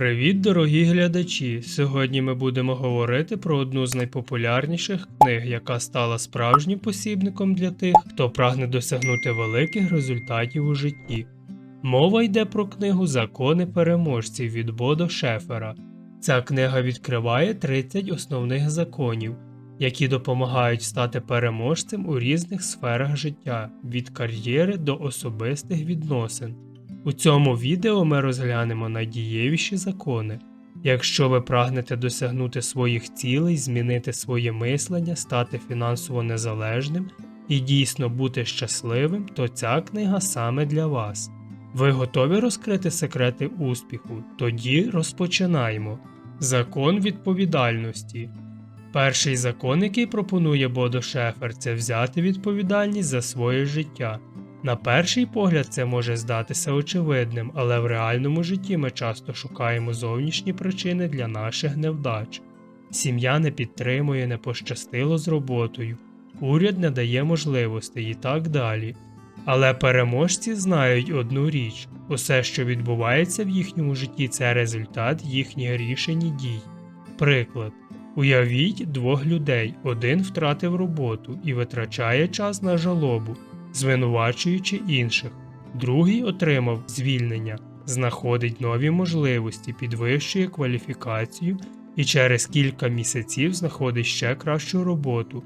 Привіт, дорогі глядачі! Сьогодні ми будемо говорити про одну з найпопулярніших книг, яка стала справжнім посібником для тих, хто прагне досягнути великих результатів у житті. Мова йде про книгу Закони переможців від Бодо Шефера. Ця книга відкриває 30 основних законів, які допомагають стати переможцем у різних сферах життя від кар'єри до особистих відносин. У цьому відео ми розглянемо найдієвіші закони. Якщо ви прагнете досягнути своїх цілей, змінити своє мислення, стати фінансово незалежним і дійсно бути щасливим, то ця книга саме для вас. Ви готові розкрити секрети успіху? Тоді розпочинаємо. Закон відповідальності. Перший закон, який пропонує Бодо Шефер, це взяти відповідальність за своє життя. На перший погляд це може здатися очевидним, але в реальному житті ми часто шукаємо зовнішні причини для наших невдач. Сім'я не підтримує, не пощастило з роботою, уряд не дає можливостей і так далі. Але переможці знають одну річ: усе, що відбувається в їхньому житті, це результат їхніх рішень і дій. Приклад. Уявіть двох людей, один втратив роботу і витрачає час на жалобу звинувачуючи інших. Другий отримав звільнення, знаходить нові можливості, підвищує кваліфікацію і через кілька місяців знаходить ще кращу роботу.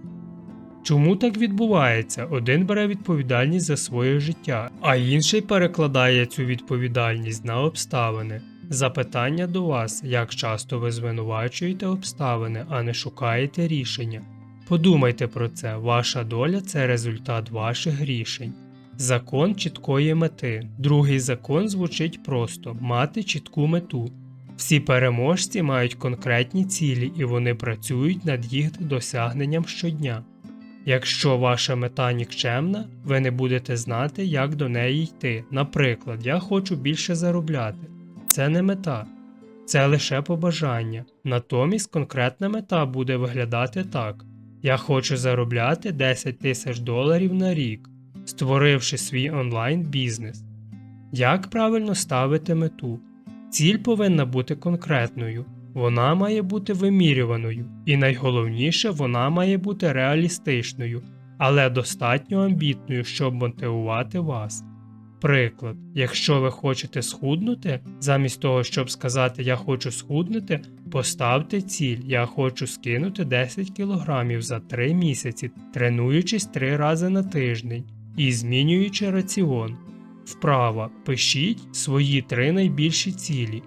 Чому так відбувається? Один бере відповідальність за своє життя, а інший перекладає цю відповідальність на обставини. Запитання до вас, як часто ви звинувачуєте обставини, а не шукаєте рішення. Подумайте про це, ваша доля це результат ваших рішень. Закон чіткої мети. Другий закон звучить просто мати чітку мету. Всі переможці мають конкретні цілі і вони працюють над їх досягненням щодня. Якщо ваша мета нікчемна, ви не будете знати, як до неї йти. Наприклад, я хочу більше заробляти. Це не мета, це лише побажання. Натомість конкретна мета буде виглядати так. Я хочу заробляти 10 тисяч доларів на рік, створивши свій онлайн бізнес. Як правильно ставити мету? Ціль повинна бути конкретною, вона має бути вимірюваною, і найголовніше, вона має бути реалістичною, але достатньо амбітною, щоб мотивувати вас. Приклад, якщо ви хочете схуднути, замість того, щоб сказати Я хочу схуднути, поставте ціль Я хочу скинути 10 кг за 3 місяці, тренуючись 3 рази на тиждень і змінюючи раціон. Вправа пишіть свої три найбільші цілі.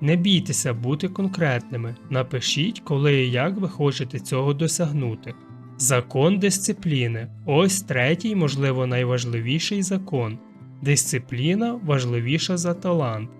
Не бійтеся бути конкретними, напишіть, коли і як ви хочете цього досягнути. Закон дисципліни ось третій, можливо, найважливіший закон. Дисципліна важливіша за талант.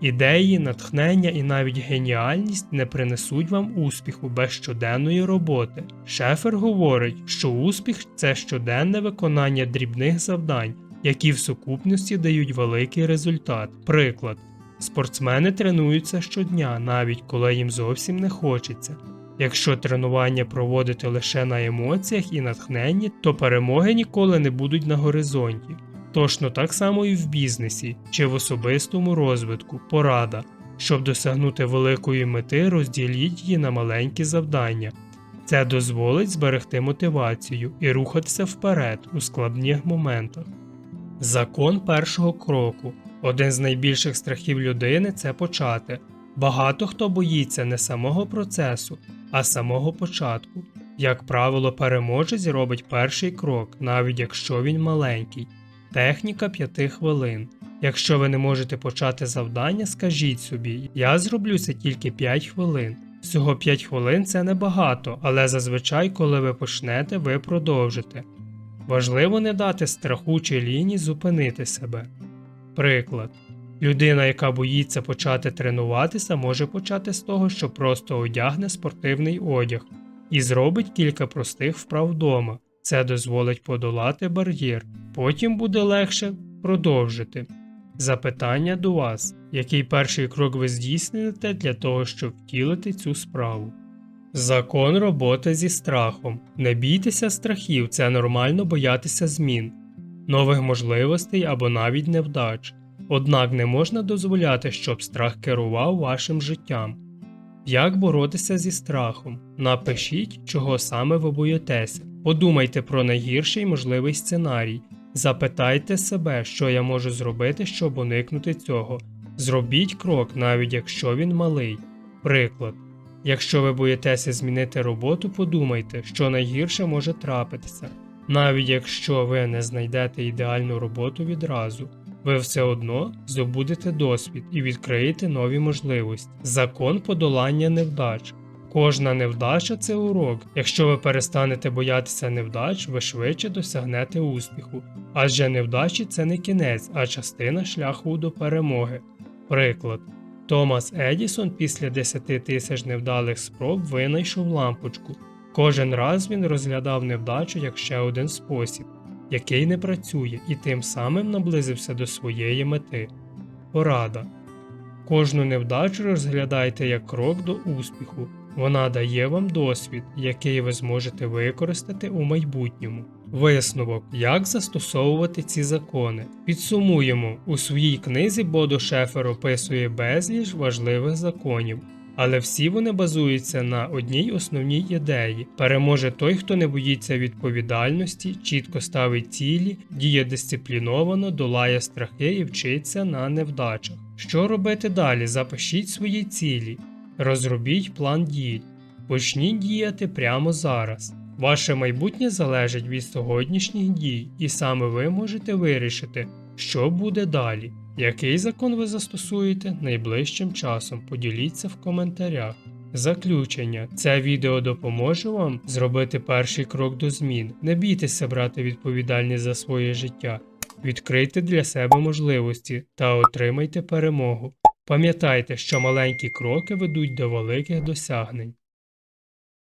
Ідеї, натхнення і навіть геніальність не принесуть вам успіху без щоденної роботи. Шефер говорить, що успіх це щоденне виконання дрібних завдань, які в сукупності дають великий результат. Приклад, спортсмени тренуються щодня, навіть коли їм зовсім не хочеться. Якщо тренування проводити лише на емоціях і натхненні, то перемоги ніколи не будуть на горизонті. Точно так само і в бізнесі чи в особистому розвитку, порада. Щоб досягнути великої мети, розділіть її на маленькі завдання. Це дозволить зберегти мотивацію і рухатися вперед у складних моментах. Закон першого кроку. Один з найбільших страхів людини це почати. Багато хто боїться не самого процесу, а самого початку. Як правило, переможець робить перший крок, навіть якщо він маленький. Техніка 5 хвилин. Якщо ви не можете почати завдання, скажіть собі, я зроблю це тільки 5 хвилин. Всього 5 хвилин це небагато, але зазвичай, коли ви почнете, ви продовжите. Важливо не дати страху чи ліні зупинити себе. Приклад. Людина, яка боїться почати тренуватися, може почати з того, що просто одягне спортивний одяг і зробить кілька простих вправ вдома. Це дозволить подолати бар'єр, потім буде легше продовжити. Запитання до вас, який перший крок ви здійсните для того, щоб втілити цю справу? Закон роботи зі страхом. Не бійтеся страхів, це нормально боятися змін, нових можливостей або навіть невдач. Однак не можна дозволяти, щоб страх керував вашим життям. Як боротися зі страхом? Напишіть, чого саме ви боїтеся. Подумайте про найгірший можливий сценарій. Запитайте себе, що я можу зробити, щоб уникнути цього. Зробіть крок, навіть якщо він малий. Приклад. Якщо ви боїтеся змінити роботу, подумайте, що найгірше може трапитися. Навіть якщо ви не знайдете ідеальну роботу відразу, ви все одно здобудете досвід і відкриєте нові можливості. Закон подолання невдач. Кожна невдача це урок. Якщо ви перестанете боятися невдач, ви швидше досягнете успіху. Адже невдачі це не кінець, а частина шляху до перемоги. Приклад. Томас Едісон після 10 тисяч невдалих спроб винайшов лампочку. Кожен раз він розглядав невдачу як ще один спосіб, який не працює, і тим самим наблизився до своєї мети. Порада. Кожну невдачу розглядайте як крок до успіху. Вона дає вам досвід, який ви зможете використати у майбутньому. Висновок, як застосовувати ці закони. Підсумуємо, у своїй книзі Бодо Шефер описує безліч важливих законів, але всі вони базуються на одній основній ідеї: переможе той, хто не боїться відповідальності, чітко ставить цілі, діє дисципліновано, долає страхи і вчиться на невдачах. Що робити далі? Запишіть свої цілі, розробіть план дій, почніть діяти прямо зараз. Ваше майбутнє залежить від сьогоднішніх дій, і саме ви можете вирішити, що буде далі. Який закон ви застосуєте найближчим часом? Поділіться в коментарях. Заключення. Це відео допоможе вам зробити перший крок до змін. Не бійтеся брати відповідальність за своє життя. Відкрийте для себе можливості та отримайте перемогу. Пам'ятайте, що маленькі кроки ведуть до великих досягнень.